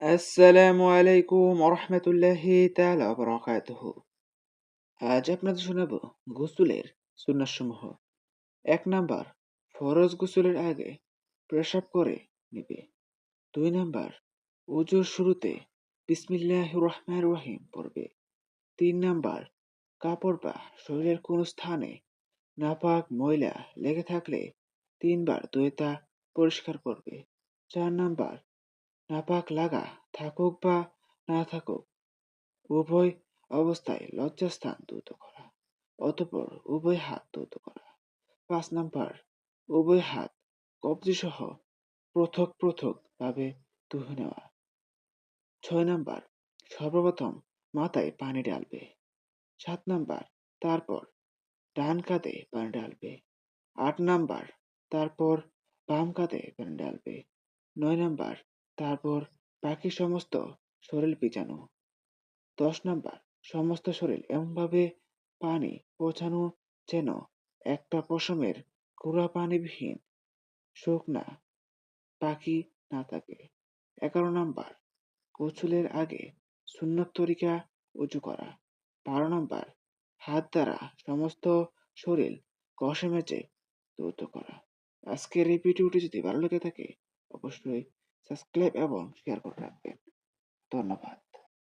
আসসালামু আলাইকুম ওরহমতুল্লাহি তাআলা বারাকাতুহু আজ আপনাদের শোনাবো গোসলের সুন্নাতসমূহ। এক নাম্বার, ফরজ গোসলের আগে প্রসাব করে নিবে। দুই নাম্বার, উজুর শুরুতে বিসমিল্লাহ রহমান রহিম পড়বে। তিন নাম্বার, কাপড় বা শরীরের কোনো স্থানে নাপাক ময়লা লেগে থাকলে তিনবার দুয়েতা পরিষ্কার করবে। চার নাম্বার নাপাক লাগা থাকুক বা না থাকুক, উভয় অবস্থায় লজ্জাস্থান দ্রুত করা, অতপর উভয় হাত দ্রুত করা। পাঁচ নাম্বার, উভয় হাত কবজি সহ পৃথক ভাবে ধুয়ে নেওয়া। ছয় নাম্বার, সর্বপ্রথম মাথায় পানি ডালবে সাত নাম্বার, তারপর ডান কাঁধে পানি ডালবে আট নাম্বার, তারপর বাম কাঁধে পানি ডালবে নয় নাম্বার তারপর বাকি সমস্ত শরীর ভিজানো দশ নাম্বার, সমস্ত শরীর এমনভাবে পানি পৌঁছানো যেন একটা পশমের গুঁড়া পানিবিহীন শুকনা পাখি না থাকে। এগারো নাম্বার গোসলের আগে সুন্নত তরিকা উঁচু করা। বারো নাম্বার, হাত দ্বারা সমস্ত শরীর কষে মেচে দ্রুত করা। আজকের এই ভিডিওটি যদি ভালো লেগে থাকে, অবশ্যই সাবস্ক্রাইব এবং শেয়ার করে রাখবেন। ধন্যবাদ।